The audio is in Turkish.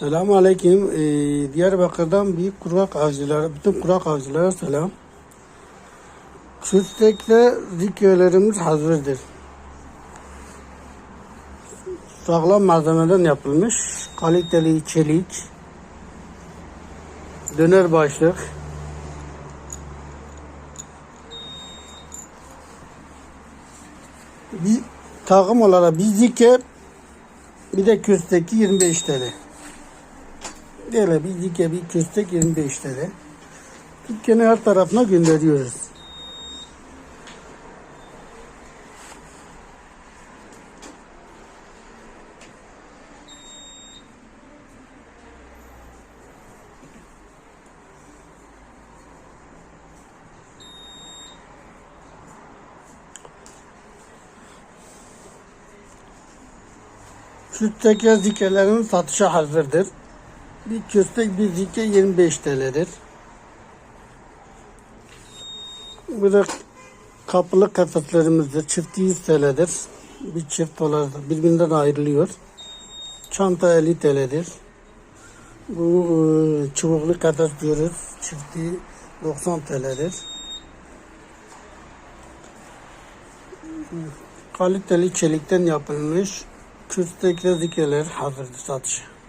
Selamun Aleyküm. Ee, Diyarbakır'dan büyük kurak avcılara, bütün kurak avcılara selam. Küstekle zikirlerimiz hazırdır. Sağlam malzemeden yapılmış. Kaliteli çelik. Döner başlık. Bir takım olarak bir zike bir de kösteki 25 TL. Böyle bir dike bir köstek 25 TL. Dükkanı her tarafına gönderiyoruz. Ve zikelerin satışa hazırdır. Bir köstek bir zike 25 TL'dir. Bu da kapılı kafeslerimizdir. Çifti 100 TL'dir. Bir çift olarak birbirinden ayrılıyor. Çanta 50 TL'dir. Bu e, çubuklu kafes diyoruz. Çifti 90 TL'dir. Kaliteli çelikten yapılmış köstekli zikeler hazırdır satışa.